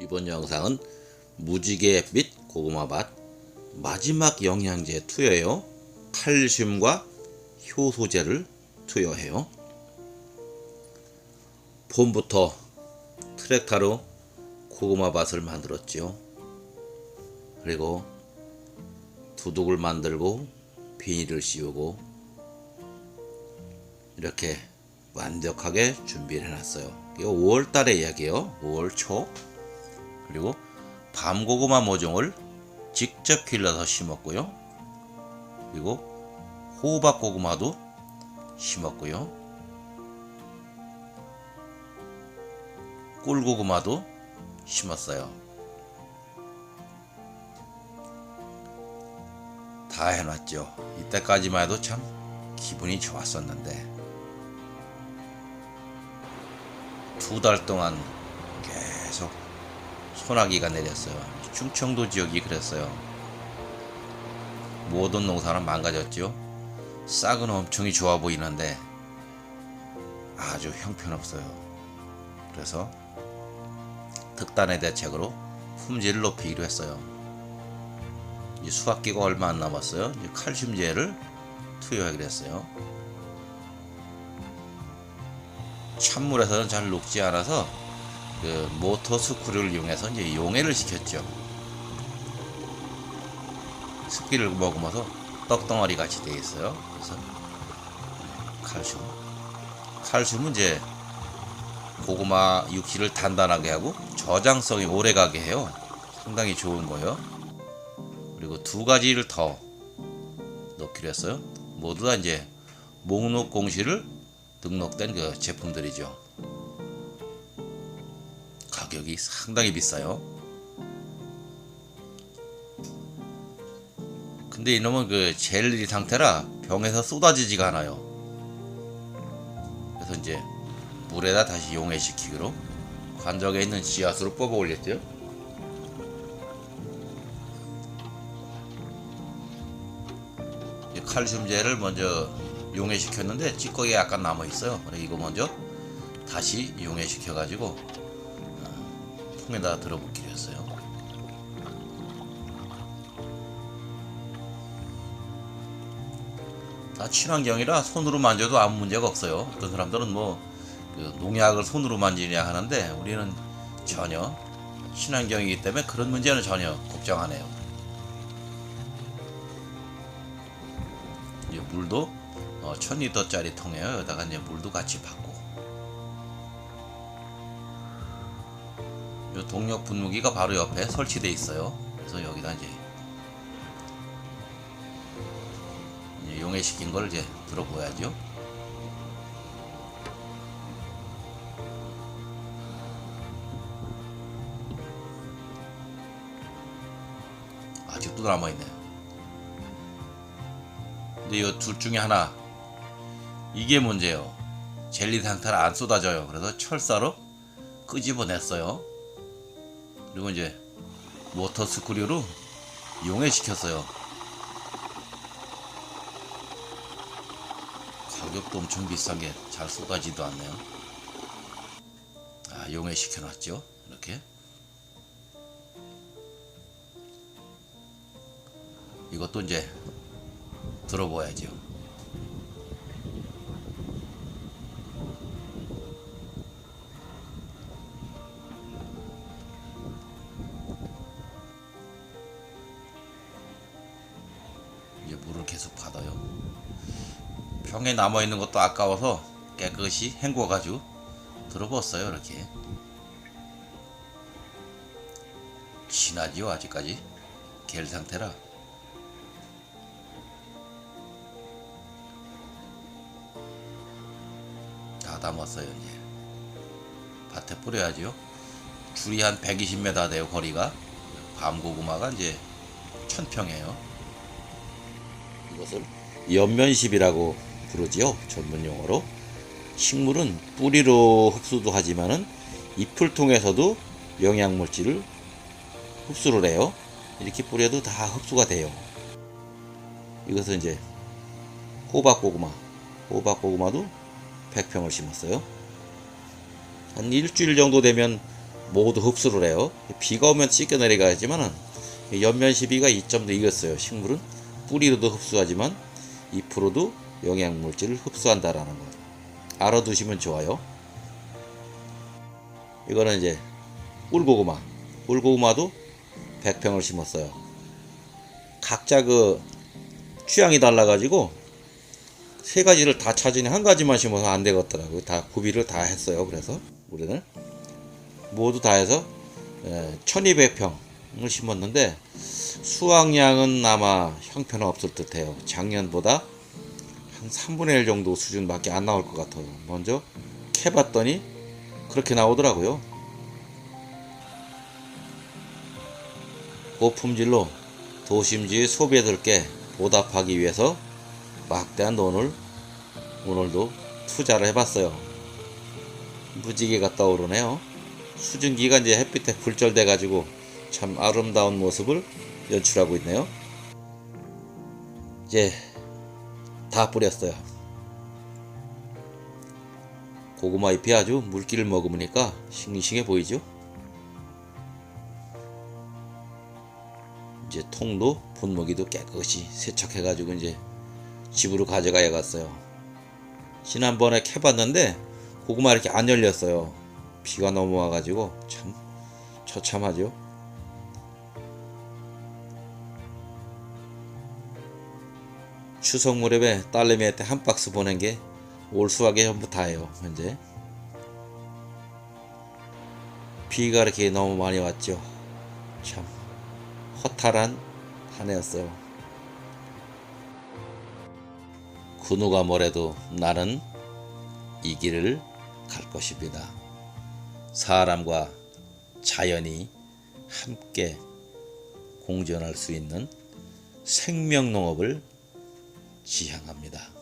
이번 영상은 무지개빛 고구마밭 마지막 영양제 투여예요. 칼슘과 효소제를 투여해요. 봄부터 트랙타로 고구마밭을 만들었지요. 그리고 두둑을 만들고 비닐을 씌우고 이렇게 완벽하게 준비를 해놨어요. 이거 5월 달의 이야기예요. 5월 초. 그리고 밤고구마 모종을 직접 길러서 심었고요. 그리고 호박고구마도 심었고요. 꿀고구마도 심었어요. 다 해놨죠. 이때까지만 해도 참 기분이 좋았었는데 두 달 동안 소나기가 내렸어요. 충청도 지역이 그랬어요. 모든 농사는 망가졌죠. 싹은 엄청이 좋아 보이는데 아주 형편없어요. 그래서 특단의 대책으로 품질을 높이기로 했어요. 이 수확기가 얼마 안 남았어요. 칼슘제를 투여하기로 했어요. 찬물에서는 잘 녹지 않아서 그 모터 스크류를 이용해서 이제 용해를 시켰죠. 습기를 머금어서 떡덩어리 같이 되어 있어요. 그래서 칼슘. 칼슘은 이제 고구마 육질을 단단하게 하고 저장성이 오래가게 해요. 상당히 좋은 거예요. 그리고 두 가지를 더 넣기로 했어요. 모두 다 이제 목록 공시를 등록된 그 제품들이죠. 가격이 상당히 비싸요. 근데 이놈은 그 젤리 상태라 병에서 쏟아지지가 않아요. 그래서 이제 물에다 다시 용해시키기로 관적에 있는 씨앗으로 뽑아 올렸죠. 이 칼슘제를 먼저 용해시켰는데 찌꺼기가 약간 남아 있어요. 그래 이거 먼저 다시 용해시켜 가지고 통에다 들어붓기로 했어요. 다 친환경이라 손으로 만져도 아무 문제가 없어요. 어떤 사람들은 뭐 그 농약을 손으로 만지냐 하는데 우리는 전혀 친환경이기 때문에 그런 문제는 전혀 걱정 안 해요. 이제 물도 어, 1000리터짜리 통에요. 여기다가 이제 물도 같이 받고. 요 동력 분무기가 바로 옆에 설치돼 있어요. 그래서 여기다 이제, 용해시킨 걸 이제 들어보야죠. 아직도 남아있네요. 근데 이 둘 중에 하나 이게 문제예요. 젤리 상태를 안 쏟아져요. 그래서 철사로 끄집어냈어요. 그리고 이제 모터 스크류로 용해시켰어요. 가격도 엄청 비싼 게 잘 쏟아지도 않네요. 아, 용해시켜놨죠. 이렇게. 이것도 이제 들어봐야죠. 병에 남아 있는 것도 아까워서 깨끗이 헹궈가지고 들어봤어요. 이렇게. 진하지요 아직까지? 겔 상태라. 다 담았어요 이제. 밭에 뿌려야죠 줄이 한 120m 돼요 거리가. 밤고구마가 이제 천평이에요. 이것을 연면십이라고 부르지요 전문 용어로 식물은 뿌리로 흡수도 하지만은 잎을 통해서도 영양물질을 흡수를 해요 이렇게 뿌려도 다 흡수가 돼요 이것은 이제 호박고구마 호박고구마도 100평을 심었어요. 한 일주일 정도 되면 모두 흡수를 해요. 비가 오면 씻겨 내려가지만은 연면 시비가 이점도 이겼어요. 식물은 뿌리로도 흡수하지만 잎으로도 영양 물질을 흡수한다라는 거 알아두시면 좋아요. 이거는 이제 꿀고구마, 꿀고구마도 100평을 심었어요. 각자 그 취향이 달라가지고 세 가지를 다 찾으니 한 가지만 심어서 안 되겠더라고요. 다 구비를 다 했어요. 그래서 우리는 모두 다 해서 1200평을 심었는데 수확량은 아마 형편은 없을 듯해요. 작년보다 한 3분의 1 정도 수준밖에 안 나올 것 같아요. 먼저 캐봤더니 그렇게 나오더라고요. 고품질로 도심지의 소비자들께 보답하기 위해서 막대한 돈을 오늘도 투자를 해봤어요. 무지개가 떠오르네요. 수증기가 이제 햇빛에 굴절돼 가지고 참 아름다운 모습을 연출하고 있네요. 이제 다 뿌렸어요. 고구마 잎이 아주 물기를 머금으니까 싱싱해 보이죠? 이제 통도 분무기도 깨끗이 세척해가지고 이제 집으로 가져가야겠어요. 지난번에 캐봤는데 고구마 이렇게 안 열렸어요. 비가 넘어와가지고 참 처참하죠. 추석 무렵에 딸내미한테 한 박스 보낸 게 올 수확에 전부 다예요. 현재 비가 이렇게 너무 많이 왔죠. 참 허탈한 한 해였어요. 그 누가 뭐래도 나는 이 길을 갈 것입니다. 사람과 자연이 함께 공존할 수 있는 생명농업을 지향합니다.